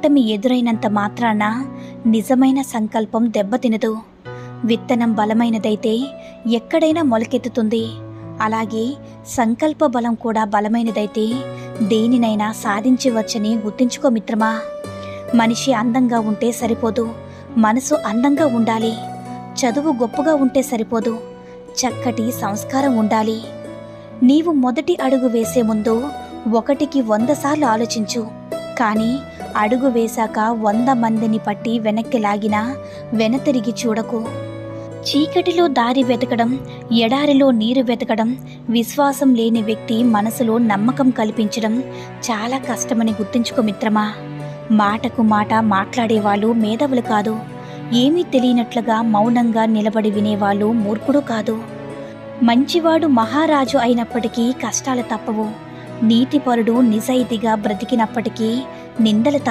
ఓటమి ఎదురైనంత మాత్రాన నిజమైన సంకల్పం దెబ్బతినదు. విత్తనం బలమైనదైతే ఎక్కడైనా మొలకెత్తుతుంది. అలాగే సంకల్ప బలం కూడా బలమైనదైతే దేనినైనా సాధించవచ్చని గుర్తుంచుకో మిత్రమా. మనిషి అందంగా ఉంటే సరిపోదు. మనసు అందంగా ఉండాలి. చదువు గొప్పగా ఉంటే సరిపోదు. చక్కటి సంస్కారం ఉండాలి. నీవు మొదటి అడుగు వేసే ముందు ఒకటికి వంద సార్లు ఆలోచించు. కానీ అడుగు వేశాక వంద మందిని పట్టి వెనక్కి లాగినా వెనతిరిగి చూడకు. చీకటిలో దారి వెతకడం ఎడారిలో నీరు వెతకడం విశ్వాసం లేని వ్యక్తి మనసులో నమ్మకం కల్పించడం చాలా కష్టమని గుర్తుంచుకో మిత్రమా. మాటకు మాట మాట్లాడేవాళ్ళు మేధవులు కాదు. ఏమీ తెలియనట్లుగా మౌనంగా నిలబడి వినేవాళ్ళు మూర్ఖుడు కాదు. మంచివాడు మహారాజు అయినప్పటికీ కష్టాలు తప్పవు. నీతిపరుడు నిజాయితీగా బ్రతికినప్పటికీ నిందలు తప్పు